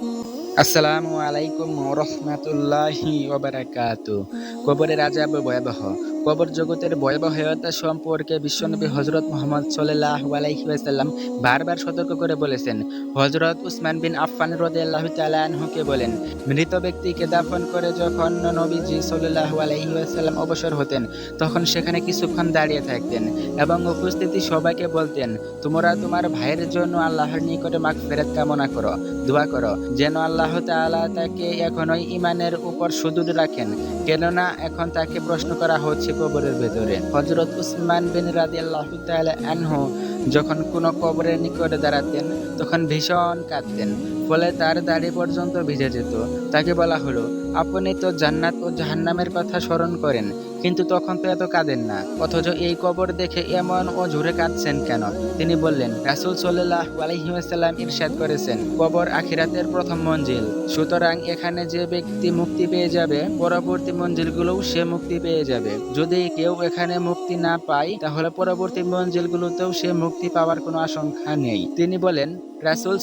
আসসালামু আলাইকুম রহমতুল্লাহি ওবারাকাত কবরের আজাব ভয়াবহ কবর জগতের ভয়াবহতা সম্পর্কে বিশ্বনবী হজরত মোহাম্মদ সাল্লাহ আলাইসাল্লাম বারবার সতর্ক করে বলেছেন। হজরত উসমান বিন আফফান রদে আল্লাহ তালাহুকে বলেন, মৃত ব্যক্তিকে দাফন করে যখন নবীজি সাল্লাহ আলাইসাল্লাম অবসর হতেন, তখন সেখানে কিছুক্ষণ দাঁড়িয়ে থাকতেন এবং উপস্থিতি সবাইকে বলতেন, তোমরা তোমার ভাইয়ের জন্য আল্লাহর নিকটে মাগ ফেরত কামনা করো, দোয়া করো, যেন আল্লাহ তাআলা তাকে এখনোই ইমানের উপর সুদূর রাখেন, কেননা এখন তাকে প্রশ্ন করা হচ্ছে কবরের ভেতরে। হজরত উসমান বিন রাজি আল্লাহ আনহু যখন কোনো কবরের নিকটে দাঁড়াতেন, তখন ভীষণ কাঁদতেন। ফলে তার দাড়ি পর্যন্ত ভিজে যেত। তাকে বলা হলো, আপনি তো জান্নাত ও জাহান্নামের কথা স্মরণ করেন। কিন্তু তখন তো এত কাঁদেন না, অথচ এই কবর দেখে এমন ও জোরে কাঁদছেন কেন? তিনি বললেন, রাসুল সাল্লাহ আলহিহাসাল্লাম ইরশাদ করেছেন, কবর আখিরাতের প্রথম মঞ্জিল। সুতরাং এখানে যে ব্যক্তি মুক্তি পেয়ে যাবে, পরবর্তী মঞ্জিলগুলোও সে মুক্তি পেয়ে যাবে। যদি কেউ এখানে মুক্তি না পায়, তাহলে পরবর্তী মঞ্জিলগুলোতেও সে মুক্তি পাওয়ার কোনো আশঙ্কা নেই। তিনি বলেন রাসুল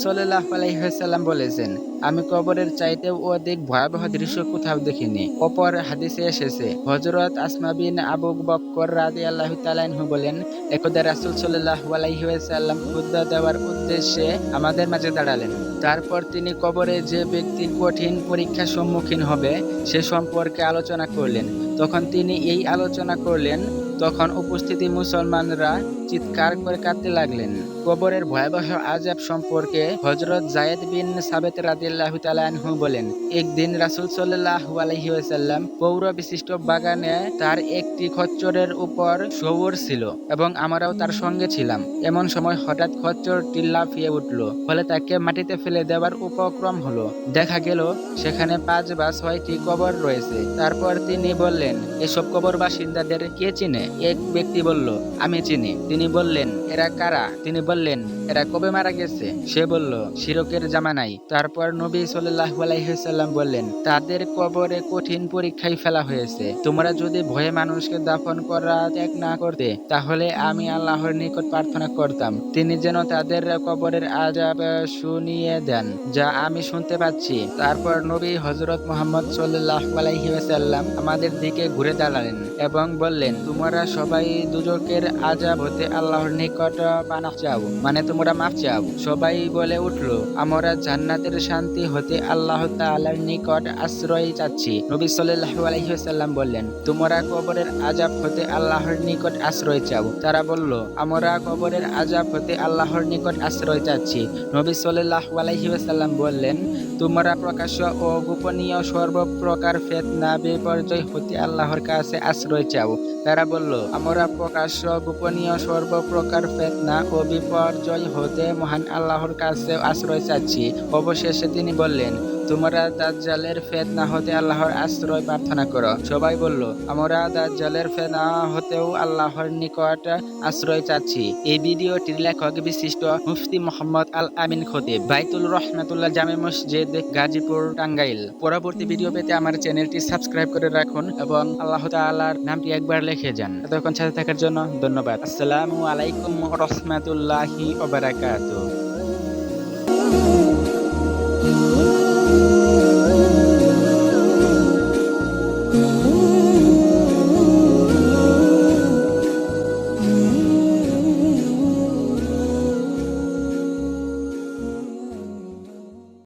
আলাইসাল্লাম বলেছেন, আমি কবরের চাইতেও অধিক ভয়াবহ দৃশ্য কোথাও দেখিনি। অপর হাদিসে এসেছে হজরত আসমা বিন আবু বক্কর রাদি আল্লাহ তালানহু বলেন, একদা রাসুল সাল্লাহ আলাইসাল্লাম খুদ্া দেওয়ার উদ্দেশ্যে আমাদের মাঝে দাঁড়ালেন। তারপর তিনি কবরে যে ব্যক্তি কঠিন পরীক্ষার সম্মুখীন হবে, সে সম্পর্কে আলোচনা করলেন। তখন তিনি এই আলোচনা করলেন, তখন উপস্থিতি মুসলমানরা চিৎকার করে কাঁদতে লাগলেন। কবরের ভয়াবহ আজাব সম্পর্কে হজরত জায়েদ বিন সাবেত রাদিল্লাহ তালাহু বলেন, একদিন রাসুল সাল্লাহ আলহিউসাল্লাম পৌর বিশিষ্ট বাগানে তার একটি খচ্চরের উপর সবর ছিল এবং আমরাও তার সঙ্গে ছিলাম। এমন সময় হঠাৎ খচ্চরটি লাফিয়ে উঠল, ফলে তাকে মাটিতে ফেলে দেওয়ার উপক্রম হলো। দেখা গেল, সেখানে পাঁচ বা ছয়টি কবর রয়েছে। তারপর তিনি বললেন এসব কবর বাসিন্দাদের কে চিনে? এক ব্যক্তি বলল, আমি চিনি। তিনি বললেন, এরা কারা? তিনি বললেন, এরা কবে মারা গেছে? সে বলল, শিরকের জামানাই তারপর নবী সাল্লাহ আলাইসাল্লাম বললেন, তাদের কবরে কঠিন পরীক্ষায় ফেলা হয়েছে। তোমরা যদি ভয়ে মানুষকে দাফন করা ত্যাগ না করতে, তাহলে আমি আল্লাহর নিকট প্রার্থনা করতাম। তিনি যেন তাদের কবরের আজাব শুনিয়ে দেন, যা আমি শুনতে পাচ্ছি। তারপর নবী হজরত মোহাম্মদ সাল্লাহ আলাইসাল্লাম আমাদের দিকে ঘুরে দাঁড়ালেন এবং বললেন, তোমরা সবাই দুজকের আজাব হতে আল্লাহর নিকট পানা চাও মানে তোমরা মাফ চাও। সবাই বলে উঠল, আমরা জান্নাতের শান্তি হতে আল্লাহ তাআলার নিকট আশ্রয় চাচ্ছি। নবী সাল্লাল্লাহু আলাইহি ওয়াসাল্লাম বললেন, তোমরা কবরের আজাব হতে আল্লাহর নিকট আশ্রয় চাও। তারা বলল, আমরা কবরের আজাব হতে আল্লাহর নিকট আশ্রয় চাচ্ছি। নবী সাল্লাল্লাহু আলাইহি ওয়াসাল্লাম বললেন, তোমরা প্রকাশ্য ও গোপনীয় সর্বপ্রকার ফেতনা, বিপর্যয় হতে আল্লাহর কাছে আশ্রয় চাও। তারা বলল, আমরা প্রকাশ্য গোপনীয়, সর্বপ্রকার ফেতনা ও বিপর্যয় হতে মহান আল্লাহর কাছে আশ্রয় চাচ্ছি। অবশেষে তিনি বললেন তোমরা দাজ্জালের ফেতনা হতে আল্লাহর আশ্রয় প্রার্থনা করো। সবাই বলল, আমরা দাজ্জালের ফেতনা হতেও আল্লাহর নিকট আশ্রয় চাচ্ছি। এই ভিডিওটির লেখক বিশিষ্ট মুফতি মোহাম্মদ আল আমিন খতিব, বাইতুল রহমাতুল্লাহ জামে মসজিদ, গাজীপুর, টাঙ্গাইল। পরবর্তী ভিডিও পেতে আমার চ্যানেলটি সাবস্ক্রাইব করে রাখুন এবং আল্লাহ তাআলার নামটি একবার লিখে যান। এতক্ষণ সাথে থাকার জন্য ধন্যবাদ। আসসালামু আলাইকুম রহমতুল্লাহি ওবারাকাতুহ